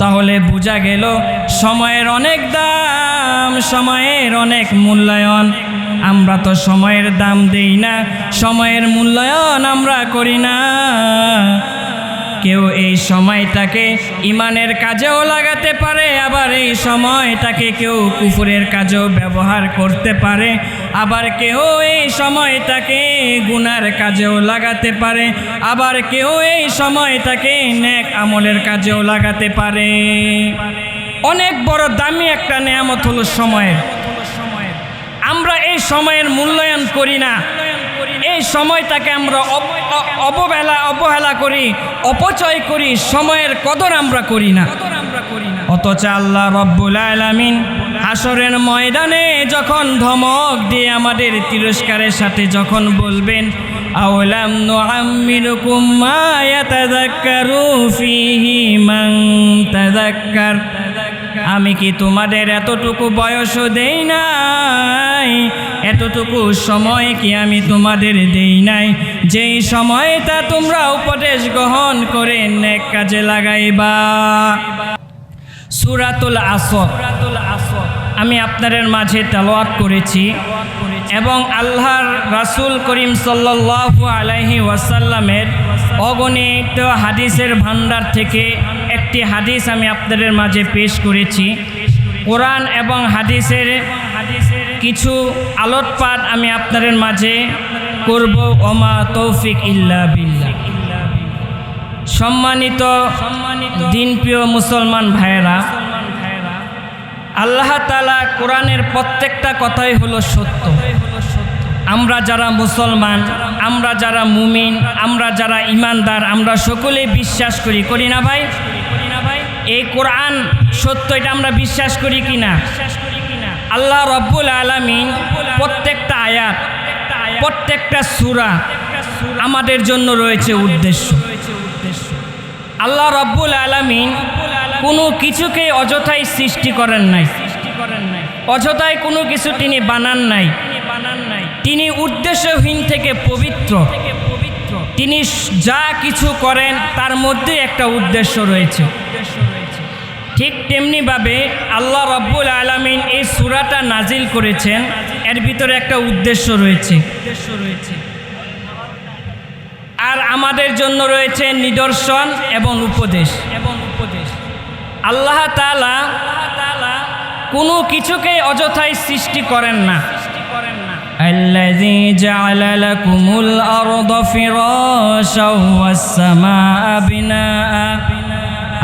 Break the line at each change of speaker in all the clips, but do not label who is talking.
তাহলে বোঝা গেল সময়ের অনেক দাম, সময়ের অনেক মূল্যায়ন। আমরা তো সময়ের দাম দেই না, সময়ের মূল্যায়ন আমরা করি না। কেউ এই সময়টাকে ইমানের কাজেও লাগাতে পারে, আবার এই সময়টাকে কেউ কুফুরের কাজেও ব্যবহার করতে পারে, আবার কেউ এই সময়টাকে গুনার কাজেও লাগাতে পারে, আবার কেউ এই সময়টাকে ন্যাক আমলের কাজেও লাগাতে পারে। অনেক বড় দামি একটা নেয়ামত হলো সময়ের। আমরা এই সময়ের মূল্যায়ন করি না। এই সময়টাকে আমরা অবহেলা অবহেলা করি, অপচয় করি, সময়ের কদর আমরা করি না। অথচ আল্লাহ রব্বুল আলামিন হাসরের ময়দানে যখন ধমক দিয়ে আমাদের তিরস্কারের সাথে যখন বলবেন আমি কি তোমাদের এতটুকু বয়সও দেই নাই? এতটুকু সময় কি আমি তোমাদের দেই নাই? যেই সময়টা তোমরা উপদেশ গ্রহণ করে নেক কাজে লাগাইবা। সুরাতুল আসর। আমি আপনাদের মাঝে তেলাওয়াত করেছি এবং আল্লাহর রাসুল করিম সাল্লাল্লাহু আলাইহি ওয়াসাল্লামের অগণিত হাদিসের ভান্ডার থেকে একটি হাদিস আমি আপনাদের মাঝে পেশ করেছি। কোরআন এবং হাদিসের কিছু আলোটপাত আমি আপনাদের মাঝে করব, ওমা তৌফিক ইল্লা বিল্লাহ। সম্মানিত সম্মানিত দিনপ্রিয় মুসলমান ভাইয়েরা, আল্লাহ তালা কোরআনের প্রত্যেকটা কথাই হলো সত্য। আমরা যারা মুসলমান, আমরা যারা মুমিন, আমরা যারা ইমানদার, আমরা সকলেই বিশ্বাস করি করি না ভাই? এই কোরআন সত্য, এটা আমরা বিশ্বাস করি কি না? আল্লাহ রব্বুল আলমিন প্রত্যেকটা আয়াত, প্রত্যেকটা সুরা আমাদের জন্য রয়েছে উদ্দেশ্য। আল্লাহ রব্বুল আলমিন কোনো কিছুকে অযথাই সৃষ্টি করেন নাই। অযথায় কোনো কিছু তিনি বানান নাই। তিনি উদ্দেশ্যহীন থেকে পবিত্র। তিনি যা কিছু করেন তার মধ্যে একটা উদ্দেশ্য রয়েছে। ঠিক তেমনিভাবে আল্লাহ রব্বুল আলমিন এই সুরাটা নাজিল করেছেন এর ভিতরে একটা উদ্দেশ্য রয়েছে আর আমাদের জন্য রয়েছে নিদর্শন এবং উপদেশ এবং উপদেশ আল্লাহ তালা কোনো কিছুকে অযথাই সৃষ্টি করেন না الذي جعل لكم الأرض فراشا والسماء بناء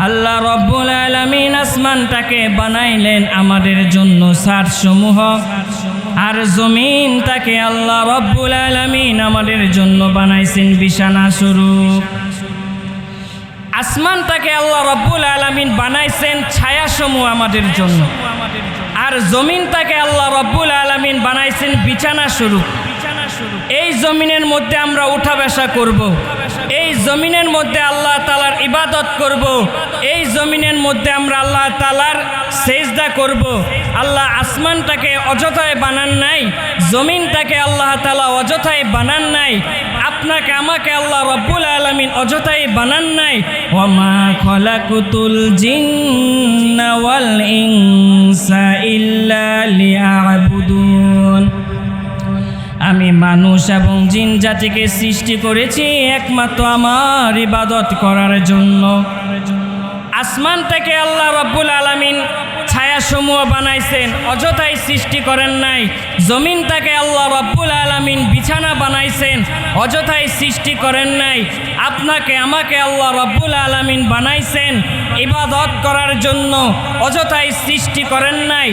আল্লাহ রব্বুল আলমিন আসমানটাকে বানাইলেন আমাদের জন্য সারসমূহ। আর জমিন তাকে আল্লাহ রব্বুল আলমিন আমাদের জন্য বানাইছেন বিছানা স্বরূপ আসমানটাকে আল্লাহ রব্বুল আলমিন বানাইছেন ছায়াসমূহ আমাদের জন্য। আর জমিনটাকে আল্লাহ রব্বুল আলমিন বানাইছেন বিছানা স্বরূপ এই জমিনের মধ্যে আমরা উঠা বেসা করব। জমিনের মধ্যে আল্লাহ তালার ইবাদত করব। এই জমিনের মধ্যে আমরা আল্লাহ তালার সেজদা করব। আল্লাহ আসমানটাকে অযথায় বানান নাই, জমিনটাকে আল্লাহ তালা অযথায় বানান নাই, আপনাকে, আমাকে আল্লাহ রব্বুল আলমিন অযথাই বানান নাই ওমা খলাকুতুল জিন্না ওয়াল ইনসা ইল্লা লিয়াবুদুন আমি মানুষ এবং জিন জাতিকে সৃষ্টি করেছি একমাত্র আমার ইবাদত করার জন্য। আসমান থেকে আল্লাহ রব্বুল আলমিন ছায়াসমূহ বানাইছেন, অযথাই সৃষ্টি করেন নাই। জমিনটাকে আল্লাহ রব্বুল আলমিন বিছানা বানাইছেন, অযথাই সৃষ্টি করেন নাই। আপনাকে, আমাকে আল্লাহ রব্বুল আলমিন বানাইছেন ইবাদত করার জন্য, অযথাই সৃষ্টি করেন নাই।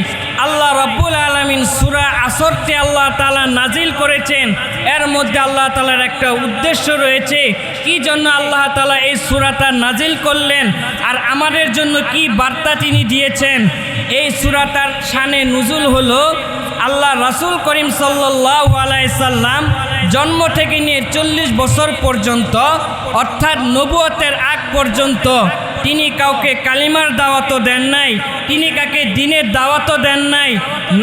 আল্লাহ রব্বুল আলমিন সুরা আসরতে আল্লাহ তালা নাজিল করেছেন। এর মধ্যে আল্লাহ তালার একটা উদ্দেশ্য রয়েছে, কি জন্য আল্লাহ তালা এই সুরাটা নাজিল করলেন আর আমাদের জন্য কি বার্তা তিনি দিয়েছেন? এই সুরাটার শানে নুজুল হলো, আল্লাহ রাসুল করিম সাল্লাহ আলাইসাল্লাম জন্ম থেকে নিয়ে চল্লিশ বছর পর্যন্ত, অর্থাৎ নবুয়তের আগ পর্যন্ত, তিনি কাউকে কালিমার দাওয়াতও দেন নাই, তিনি কাকে দিনের দাওয়াতও দেন নাই,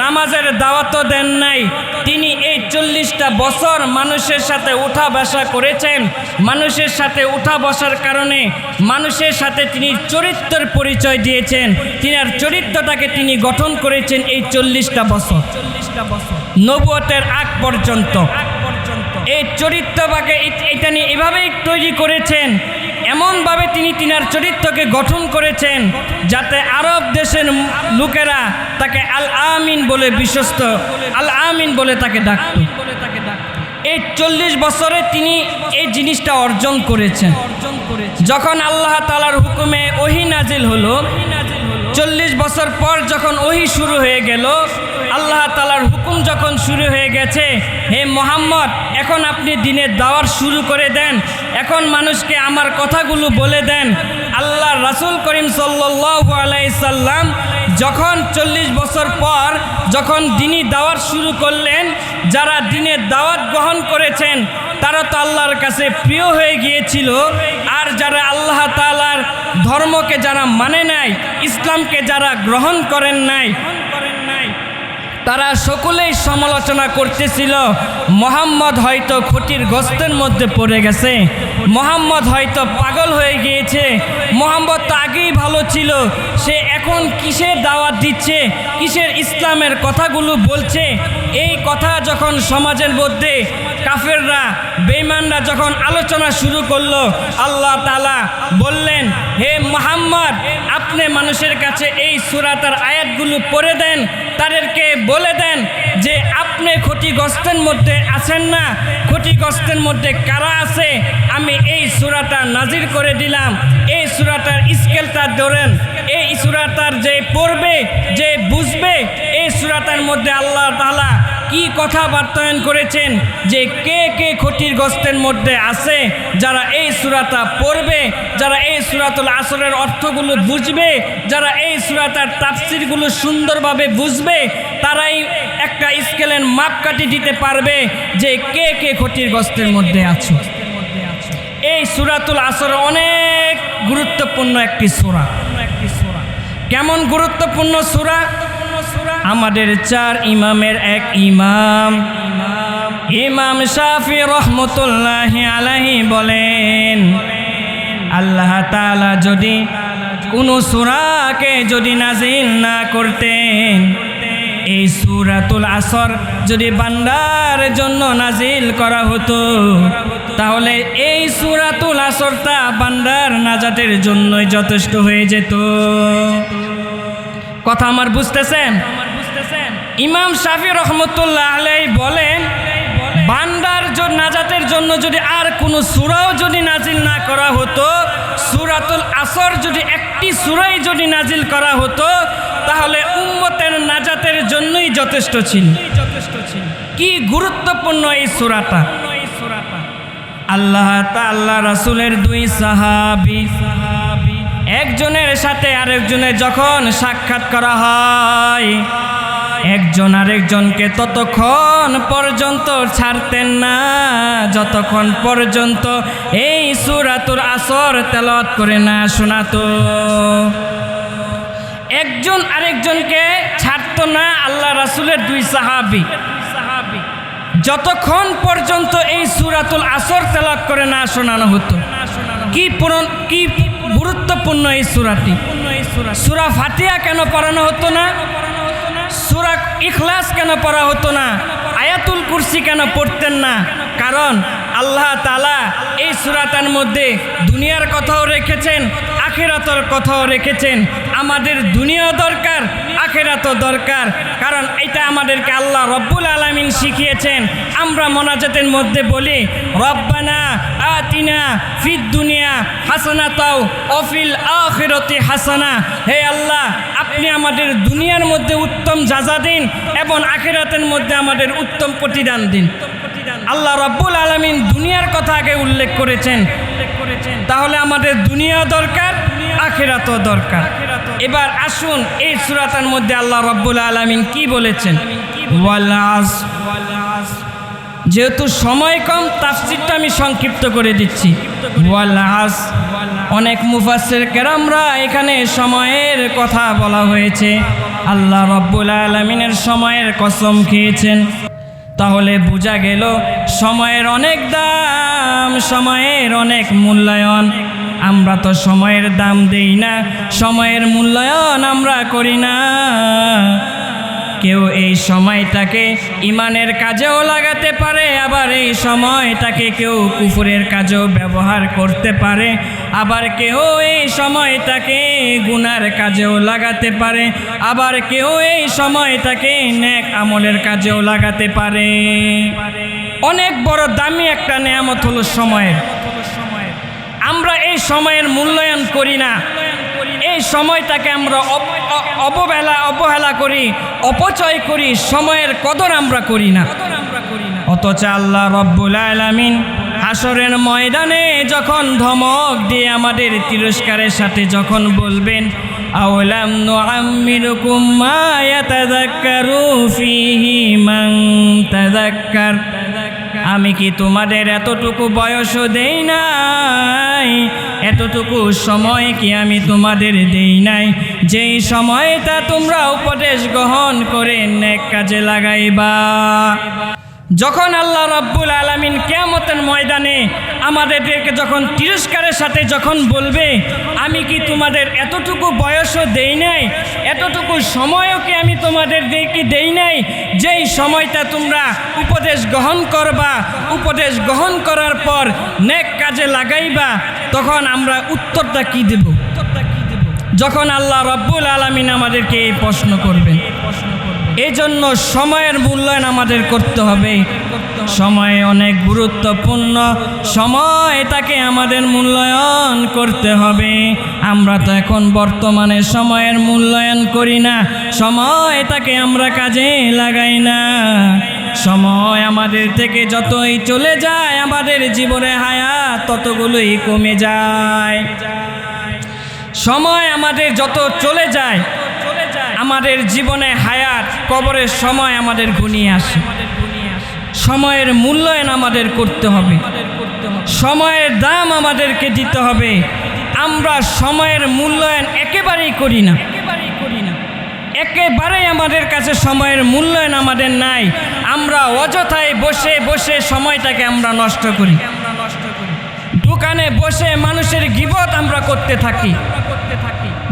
নামাজের দাওয়াতও দেন নাই। তিনি এই চল্লিশটা বছর মানুষের সাথে উঠা বসা করেছেন। মানুষের সাথে উঠা বসার কারণে মানুষের সাথে তিনি চরিত্রের পরিচয় দিয়েছেন। তিনার চরিত্রটাকে তিনি গঠন করেছেন এই চল্লিশটা বছর। নবুয়তের আগ পর্যন্ত। এই চরিত্রটাকে এটা নিয়ে এভাবেই তৈরি করেছেন এমনভাবে তিনি তিনার চরিত্রকে গঠন করেছেন যাতে আরব দেশের লোকেরা তাকে আল আমিন বলে বিশ্বস্ত আল আমিন বলে তাকে ডাকত। এই চল্লিশ বছরে তিনি এই জিনিসটা অর্জন করেছেন। যখন আল্লাহ তালার হুকুমে ওহি নাজিল হলো। চল্লিশ বছর পর যখন ওহি শুরু হয়ে গেল আল্লাহ তালার হুকুম যখন শুরু হয়ে গেছে, হে মোহাম্মদ, এখন আপনি দিনের দাওয়ার শুরু করে দেন। এখন মানুষকে আমার কথাগুলো বলে দেন। আল্লাহ রাসুল করিম সাল্লাহ আলাইসাল্লাম যখন চল্লিশ বছর পর যখন দিনই দাওয়াত শুরু করলেন, যারা দিনের দাওয়াত গ্রহণ করেছেন, তারা তো আল্লাহর কাছে প্রিয় হয়ে গিয়েছিল। আর যারা আল্লাহ তালার ধর্মকে যারা মানে নাই, ইসলামকে যারা গ্রহণ করেন নাই তারা সকলেই সমালোচনা করতেছিল, মোহাম্মদ হয়তো খুঁটির গস্তের মধ্যে পড়ে গেছে, মোহাম্মদ হয়তো পাগল হয়ে গিয়েছে, মোহাম্মদ তো আগেই ভালো ছিল, সে এখন কিসের দাওয়াত দিচ্ছে, কিসের ইসলামের কথাগুলো বলছে? এই কথা যখন সমাজের মধ্যে কাফেররা বেঈমানরা যখন আলোচনা শুরু করল, আল্লাহ তালা বললেন, হে মোহাম্মদ, আপনি মানুষের কাছে এই সুরাতার আয়াতগুলো পড়ে দেন, তাদেরকে বলে দেন যে আপনি ক্ষতিগ্রস্তের মধ্যে আছেন না। ক্ষতিগ্রস্তের মধ্যে কারা আছে? আমি এই সুরাটা নাজির করে দিলাম। এই সুরাটার স্কেলটা ধরেন। এই সুরাটার যে পড়বে, যে বুঝবে, এই সুরাটার মধ্যে আল্লাহ তালা কি কথা বার্তায়ন করেছেন যে কে কে ক্ষতিগ্রস্তের মধ্যে আছে, যারা এই সুরাতা পড়বে, যারা এই সুরাতুল আসরের অর্থগুলো বুঝবে, যারা এই সুরাতার তাফসিরগুলো সুন্দরভাবে বুঝবে, তারাই একটা স্কেলের মাপকাঠি দিতে পারবে যে কে কে ক্ষতিগ্রস্তের মধ্যে আছো। এই সুরাতুল আসর অনেক গুরুত্বপূর্ণ একটি সুরা। কেমন গুরুত্বপূর্ণ সুরা? আমাদের চার ইমামের এক ইমাম। ইমাম শাফি রহমতুল্লাহ আলাহি বলেন, আল্লাহ তাআলা যদি কোনো সুরাকে যদি নাজিল না করতেন, এই সুরাতুল আসর যদি বান্দার জন্য নাজিল করা হতো, তাহলে এই সুরাতুল আসরটা বান্দার নাজাতের জন্যই যথেষ্ট হয়ে যেত। কথা আমার বুঝতেছেন? ইমাম শাফি রহমতুল্লাহ আলাই বলেন, বান্দার নাজাতের জন্য যদি আর কোনো সুরাও যদি নাজিল না করা হতো, সুরাতুল আসর যদি একটি সুরাই যদি নাজিল করা হতো, তাহলে উম্মতের নাজাতের জন্যই যথেষ্ট ছিল। কি গুরুত্বপূর্ণ এই সুরাটা? আল্লাহ আল্লাহ রাসুলের দুই সাহাবি, একজনের সাথে আরেকজনের যখন সাক্ষাৎ করা হয় একজন আরেকজনকে ততক্ষণ পর্যন্ত ছাড়তেন না, যতক্ষণ পর্যন্ত এই সুরাতুর আসর তেলত করে না শোনাতো। একজন আরেকজনকে ছাড়তো না আল্লাহ রাসুলের দুই সাহাবি। যতক্ষণ পর্যন্ত এই সুরাতুল আসর তেলাত করে না শোনানো হতো। কি পূরণ কি গুরুত্বপূর্ণ এই সুরাটি? সুরা ফাতিয়া কেন পড়ানো হতো না? সুরা ইখলাস কেন পড়া হতো না? আয়াতুল কুরসি কেন পড়তেন না? কারণ আল্লাহ তালা এই সুরাতার মধ্যে দুনিয়ার কথাও রেখেছেন, আখেরাতর কথাও রেখেছেন। আমাদের দুনিয়া দরকার আখেরাতও দরকার। কারণ এটা আমাদেরকে আল্লাহ রব্বুল আলমিন শিখিয়েছেন। আমরা মোনাজাতের মধ্যে বলি, রব্বানা আতিনা ফিদ দুনিয়া হাসানা তাও অফিল আখিরতি হাসানা। হে আল্লাহ, আপনি আমাদের দুনিয়ার মধ্যে উত্তম যাজা দিন এবং আখেরাতের মধ্যে আমাদের উত্তম প্রতিদান দিন। আল্লাহ রব্বুল আলমিন দুনিয়ার কথা আগে উল্লেখ করেছেন। তাহলে আমাদের দুনিয়া দরকার, আখেরাতও দরকার। এবার আসুন এই সুরাতার মধ্যে আল্লাহ রব্বুল আলমিন কি বলেছেন? যেহেতু সময় কম, তাফসিরটা আমি সংক্ষিপ্ত করে দিচ্ছি। ওয়াল্লাহাস অনেক মুফাসের কেরামরা এখানে সময়ের কথা বলা হয়েছে। আল্লাহ রব্বুল আলমিনের সময়ের কসম খেয়েছেন। তাহলে বোঝা গেল, সময়ের অনেক দাম, সময়ের অনেক মূল্যায়ন। আমরা তো সময়ের দাম দেই না, সময়ের মূল্যায়ন আমরা করি না। কেউ এই সময়টাকে ইমানের কাজেও লাগাতে পারে, আবার এই সময়টাকে কেউ কুফুরের কাজেও ব্যবহার করতে পারে, আবার কেউ এই সময়টাকে গুনার কাজেও লাগাতে পারে, আবার কেউ এই সময়টাকে ন্যাক আমলের কাজেও লাগাতে পারে। অনেক বড় দামি একটা নেয়ামত হলো সময়ের। আমরা এই সময়ের মূল্যায়ন করি না। এই সময়টাকে আমরা অব- অবহেলা অবহেলা করি, অপচয় করি, সময়ের কদর আমরা করি না। অথচ আল্লাহ রব্বুল আলামিন হাসরের ময়দানে যখন ধমক দিয়ে আমাদের তিরস্কারের সাথে যখন বলবেন, আওলাম আমি কি তোমাদের এতটুকু বয়সও দেই নাই? এতটুকু সময় কি আমি তোমাদের দেই নাই? যেই সময়টা তোমরা উপদেশ গ্রহণ করে নেক কাজে লাগাইবা। যখন আল্লাহ রাব্বুল আলামিন কেয়ামতের ময়দানে আমাদেরকে যখন তিরস্কারের সাথে যখন বলবে, আমি কি তোমাদের এতটুকু বয়সও দেই নাই? এতটুকু সময়ও কি আমি তোমাদের কি দেই নাই? যেই সময়টা তোমরা উপদেশ গ্রহণ করবা, উপদেশ গ্রহণ করার পর নেক কাজে লাগাইবা, তখন আমরা উত্তরটা কি দেব? যখন আল্লাহ রব্বুল আলামিন আমাদেরকে এই প্রশ্ন করবেন। এই জন্য সময়ের মূল্যায়ন আমাদের করতে হবে। সময় অনেক গুরুত্বপূর্ণ। সময় তাকে আমাদের মূল্যায়ন করতে হবে। আমরা তো এখন বর্তমানে সময়ের মূল্যায়ন করি না। সময় তাকে আমরা কাজে লাগাই না। সময় আমাদের থেকে যতই চলে যায়, আমাদের জীবনে হায়াত ততগুলোই কমে যায়। সময় আমাদের যত চলে যায় আমাদের জীবনে হায়াত, কবরের সময় আমাদের ঘনিয়ে আসে। সময়ের মূল্যায়ন আমাদের করতে হবে। সময়ের দাম আমাদেরকে দিতে হবে। আমরা সময়ের মূল্যায়ন একেবারেই করি না। একেবারেই আমাদের কাছে সময়ের মূল্যায়ন আমাদের নাই। আমরা অযথায় বসে বসে সময়টাকে আমরা নষ্ট করি। দোকানে বসে মানুষের গিবত আমরা করতে থাকি।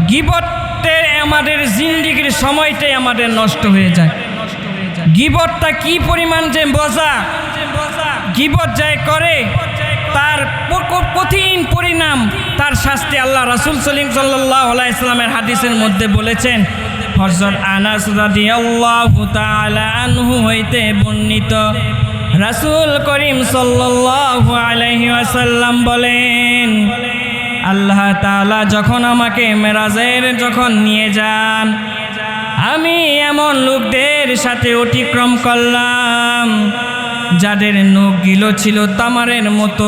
গিবতে আমাদের জিন্দিগির সময়টাই আমাদের নষ্ট হয়ে যায়। গিবতটা কি পরিমাণ যে বোঝা গিবত যায় করে, তার কঠিন পরিণাম, তার শাস্তি আল্লাহ রাসুল সলিম সাল্লাহ ইসলামের হাদিসের মধ্যে বলেছেন হজরত আনাস রাদিয়াল্লাহু তাআলা আনহু হইতে বর্ণিত। রাসূল করিম সাল্লাল্লাহু আলাইহি ওয়াসাল্লাম বলেন আল্লাহ তাআলা যখন আমাকে মেরাজের যখন নিয়ে যান, আমি এমন লোকদের সাথে অতিক্রম করলাম, যাদের নখগুলো ছিল তামারের মতো।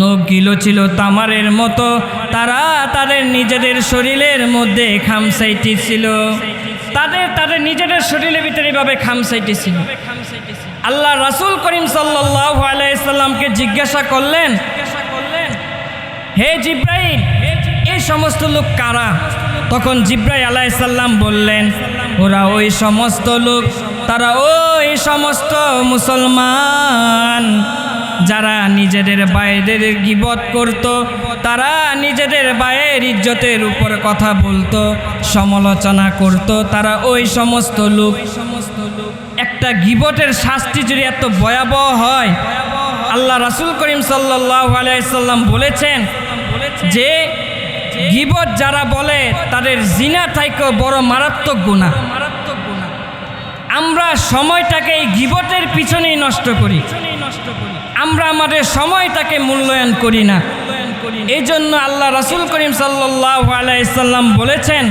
নখগুলো ছিল তামারের মতো, তারা তাদের নিজেদের শরীরের মধ্যে খামসাইটি ছিল। তাদের তাদের নিজেদের শরীরের ভিতরে এভাবে খামসাইটি ছিল। আল্লাহ রাসূল করিম সাল্লাহ আলাইসাল্লামকে জিজ্ঞাসা করলেন হে জিব্রাইল এই সমস্ত লোক কারা? তখন জিব্রাই আলাইসাল্লাম বললেন, ওরা ওই সমস্ত লোক, তারা ওই সমস্ত মুসলমান। যারা নিজেদের বাইরের গিবত করত, তারা নিজেদের বায়ের ইজ্জতের উপর কথা বলতো, সমালোচনা করত, তারা ওই সমস্ত লোক। একটা গিবটের শাস্তি যদি এত ভয়াবহ হয়, আল্লাহ রাসূল করিম সাল্লাহ আলাইসাল্লাম বলেছেন যে গিবত যারা বলে, তাদের জিনা থাইকেও বড় মারাত্মক গুণা আমরা সময়টাকে এই গিবটের পিছনেই নষ্ট করি। আমরা আমাদের সময়টাকে মূল্যায়ন করি না। এই জন্য আল্লাহ রাসূল করিম সাল্লাহ আলাইসাল্লাম বলেছেন,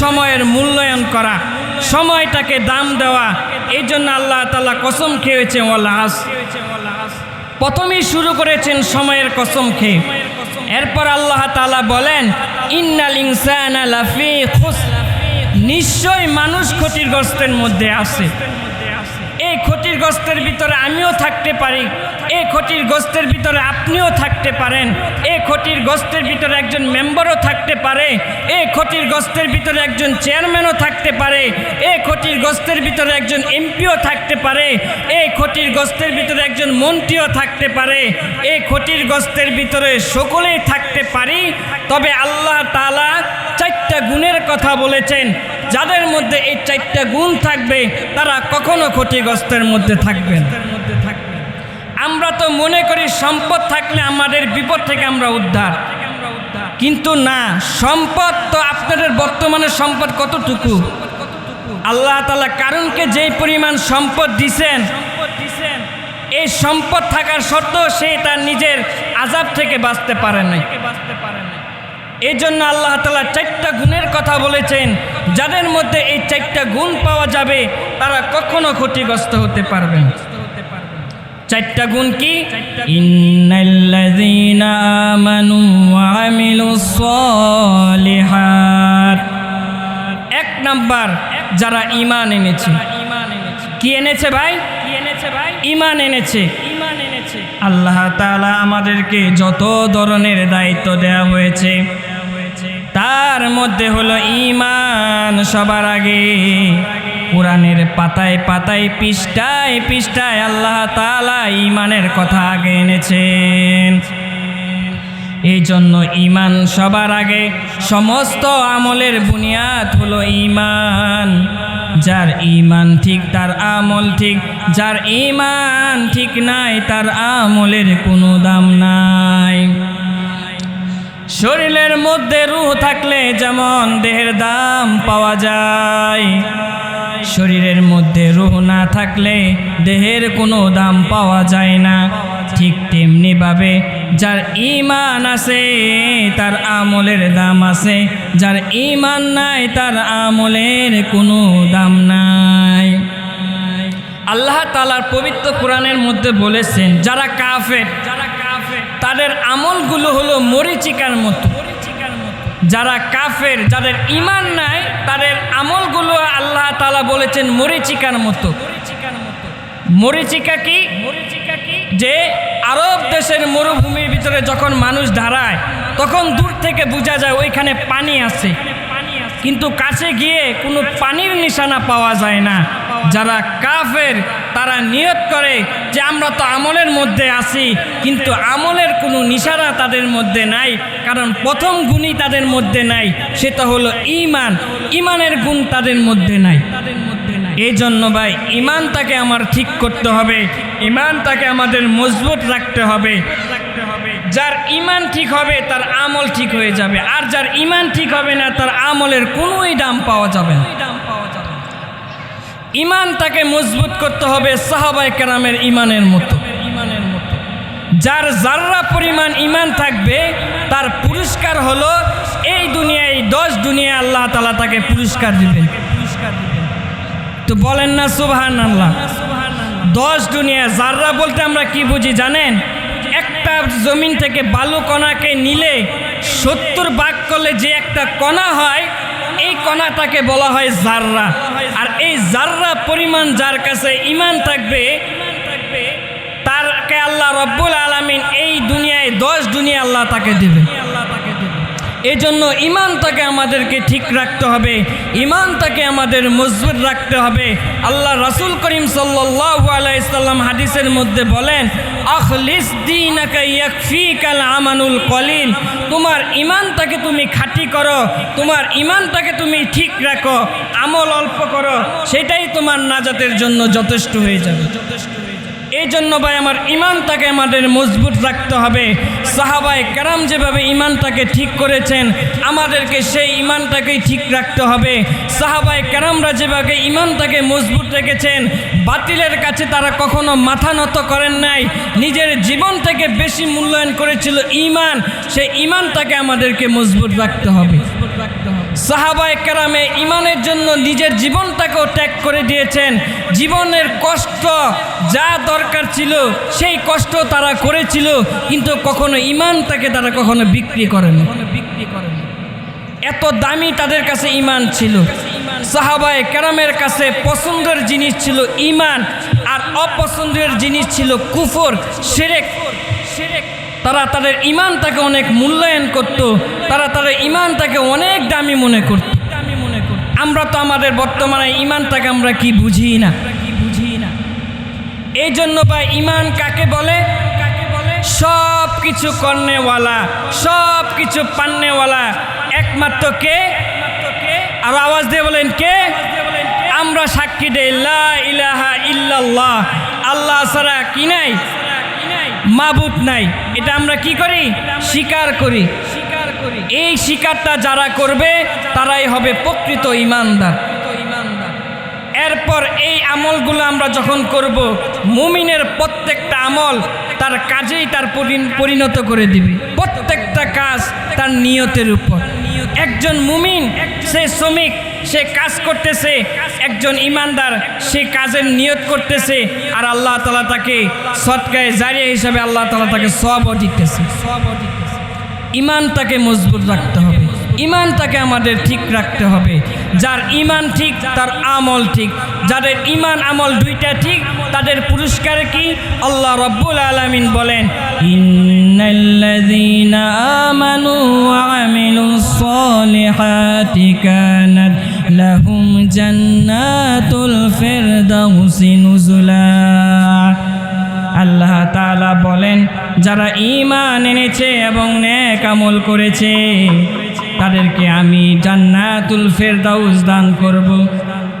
সময়ের মূল্যায়ন করা, সময়টাকে দাম দেওয়া। এই জন্য আল্লাহ তালা কসম খেয়েছে ওয়াল্লাহাস প্রথমেই শুরু করেছেন সময়ের কসম খেয়ে। এরপর আল্লাহ তালা বলেন, ইন্নাল ইনসান লাফি খুস নিশ্চয় মানুষ ক্ষতিগ্রস্তের মধ্যে আছে। এই ক্ষতিগ্রস্তের ভিতরে আমিও থাকতে পারি ক্ষতির গোস্তের ভিতরে আপনিও থাকতে পারেন। এ খটির গোস্তের ভিতরে একজন মেম্বারও থাকতে পারে। এ খটির গোস্তের ভিতরে একজন চেয়ারম্যানও থাকতে পারে। এ খটির গোস্তের ভিতরে একজন এমপিও থাকতে পারে। এ খটির গোস্তের ভিতরে একজন মন্ত্রীও থাকতে পারে। এ খটির গোস্তের ভিতরে সকলেই থাকতে পারি। তবে আল্লাহ তাআলা চারটা গুণের কথা বলেছেন। যাদের মধ্যে এই চারটা গুণ থাকবে, তারা কখনো ক্ষতিগ্রস্তের মধ্যে থাকবেন আমরা তো মনে করি সম্পদ থাকলে আমাদের বিপদ থেকে আমরা উদ্ধার। কিন্তু না, সম্পদ তো আপনাদের বর্তমানে সম্পদ কতটুকু? আল্লাহ তালা কারণকে যেই পরিমাণ সম্পদ দিছেন, এই সম্পদ থাকার সত্ত্বেও সে তার নিজের আজাব থেকে বাঁচতে পারে নাই। এই জন্য আল্লাহ তালা চারটা গুণের কথা বলেছেন, যাদের মধ্যে এই চারটা গুণ পাওয়া যাবে, তারা কখনো ক্ষতিগ্রস্ত হতে পারবেন চারটা গুণ কি? ইন্নাল্লাযীনা আমানু ওয়া এক নাম্বার, যারা ঈমান এনেছে। কি এনেছে ভাই? কি এনেছে ভাই ঈমান এনেছে। ঈমান এনেছে আল্লাহ তাআলা আমাদেরকে যত ধরনের দায়িত্ব দেওয়া হয়েছে, তার মধ্যে হলো ঈমান সবার আগে। কোরআনের পাতায় পাতায়, পৃষ্ঠায় পৃষ্ঠায় আল্লাহ তাআলা ইমানের কথা আগে এনেছেন। এই জন্য ইমান সবার আগে, সমস্ত আমলের বুনিয়াদ হলো ইমান যার ইমান ঠিক, তার আমল ঠিক, যার ইমান ঠিক নাই, তার আমলের কোনো দাম নাই। শরীরের মধ্যে রুহ থাকলে যেমন দেহের দাম পাওয়া যায়, শরীরের মধ্যে রুহ না থাকলে দেহের কোনো দাম পাওয়া যায় না। ঠিক তেমনিভাবে যার ইমান আছে, তার আমলের দাম আছে। যার ইমান নাই, তার আমলের কোনো দাম নাই। আল্লাহ তালার পবিত্র কোরআনের মধ্যে বলেছেন যারা কাফের যারা কাফের তাদের আমলগুলো হলো মরিচিকার মতো। যারা কাফের, যাদের ইমান নাই, তাদের আমলগুলো আল্লাহ তালা বলেছেন মরিচিকার মতো। মরিচিকা কি মরিচিকা কি? যে আরব দেশের মরুভূমির ভিতরে যখন মানুষ দাঁড়ায়, তখন দূর থেকে বোঝা যায় ওইখানে পানি আছে। কিন্তু কাছে গিয়ে কোনো পানির নিশানা পাওয়া যায় না। যারা কাফের, তারা নিয়ত করে যে আমরা তো আমলের মধ্যে আছি, কিন্তু আমলের কোনো নিশানা তাদের মধ্যে নাই, কারণ প্রথম গুণই তাদের মধ্যে নাই, সেটা হলো ইমান ইমানের গুণ তাদের মধ্যে নাই। এই জন্য ভাই ইমানটাকে আমার ঠিক করতে হবে। ইমানটাকে আমাদের মজবুত রাখতে হবে। যার ইমান ঠিক হবে, তার আমল ঠিক হয়ে যাবে। আর যার ইমান ঠিক হবে না, তার আমলের কোনোই দাম পাওয়া যাবে না। ইমানটাকে মজবুত করতে হবে সাহাবাই কেরামের ইমানের মতো। যার যার্রা পরিমাণ ইমান থাকবে, তার পুরস্কার হলো এই দুনিয়ায় দশ দুনিয়া আল্লাহ তালা তাকে পুরস্কার দিবেন। তো বলেন না সুবহান আল্লাহ দশ দুনিয়া যাররা বলতে আমরা কি বুঝি জানেন? একটা জমিন থেকে বালু কণাকে নিলে সত্তর ভাগ করলে যে একটা কণা হয়, এই কণাটাকে বলা হয় জাররা। আর এই জাররা পরিমাণ যার কাছে ইমান থাকবে, তারকে আল্লাহ রব্বুল আলমিন এই দুনিয়ায় দশ দুনিয়া আল্লাহ তাকে দেবে এই জন্য ইমানটাকে আমাদেরকে ঠিক রাখতে হবে ইমানটাকে আমাদের মজবুত রাখতে হবে। আল্লাহ রাসুল করিম সাল্লাল্লাহু আলাইহি সাল্লাম হাদিসের মধ্যে বলেন আখলিস দীনাকা ইয়াকফিকাল আমানুল কলিল। তোমার ইমানটাকে তুমি খাঁটি করো, তোমার ইমানটাকে তুমি ঠিক রাখো, আমল অল্প করো, সেটাই তোমার নাজাতের জন্য যথেষ্ট হয়ে যাবে। যথেষ্ট এই জন্য ভাই আমার ইমানটাকে আমাদের মজবুত রাখতে হবে। সাহাবায় কারাম যেভাবে ইমানটাকে ঠিক করেছেন, আমাদেরকে সেই ইমানটাকেই ঠিক রাখতে হবে। সাহাবায় কারামরা যেভাবে ইমানটাকে মজবুত রেখেছেন, বাতিলের কাছে তারা কখনো মাথা নত করেন নাই। নিজের জীবন থেকে বেশি মূল্যায়ন করেছিল ইমান সেই ইমানটাকে আমাদেরকে মজবুত রাখতে হবে। সাহাবায় কেরামে ইমানের জন্য নিজের জীবনটাকেও ত্যাগ করে দিয়েছেন। জীবনের কষ্ট যা দরকার ছিল, সেই কষ্ট তারা করেছিল, কিন্তু কখনো ইমানটাকে তারা কখনো বিক্রি করেনি। বিক্রি করেনি এত দামি তাদের কাছে ইমান ছিল। সাহাবায় কেরামের কাছে পছন্দের জিনিস ছিল ইমান আর অপছন্দের জিনিস ছিল কুফর সেরেক তারা তাদের ইমানটাকে অনেক মূল্যায়ন করত, তারা তাদের ইমানটাকে অনেক দামি মনে করত। দামি মনে করত আমরা তো আমাদের বর্তমানে ইমানটাকে আমরা কি বুঝি না। কি বুঝি না এই জন্য বা ইমান কাকে বলে? সব কিছু কর্নেওয়ালা সব কিছু পান্নেওয়ালা। একমাত্র কে? আর আওয়াজ দিয়ে বলেন কে? আমরা সাক্ষী দেই ইলাহা ইল্লাল্লাহ। আল্লাহ ছাড়া কি নাই? মাবুদ নাই। এটা আমরা কি করি? স্বীকার করি। এই স্বীকারটা যারা করবে, তারাই হবে প্রকৃত ইমানদার। এরপর এই আমলগুলো আমরা যখন করব, মুমিনের প্রত্যেকটা আমল তার কাজেই তার পরিণ- পরিণত করে দিবে। প্রত্যেকটা কাজ তার নিয়তের উপর। একজন মুমিন, সে শ্রমিক, সে কাজ করতেছে। একজন ইমানদার, সে কাজের নিয়ত করতেছে। আর আল্লাহ তালা তাকে সৎকায় জারিয়া হিসাবে আল্লাহ তালা তাকে সবও দিতেছে। ইমান তাকে মজবুত রাখতে হবে। ইমানটাকে আমাদের ঠিক রাখতে হবে। যার ইমান ঠিক, তার আমল ঠিক। যাদের ইমান, আমল দুইটা ঠিক, তাদের পুরস্কার কি? আল্লাহ রব্বুল আলামিন বলেন আমানু আল্লাহ বলেন, যারা ঈমান এনেছে এবং নেক আমল করেছে তাদেরকে আমি জান্নাতুল ফেরদাউস দান করব।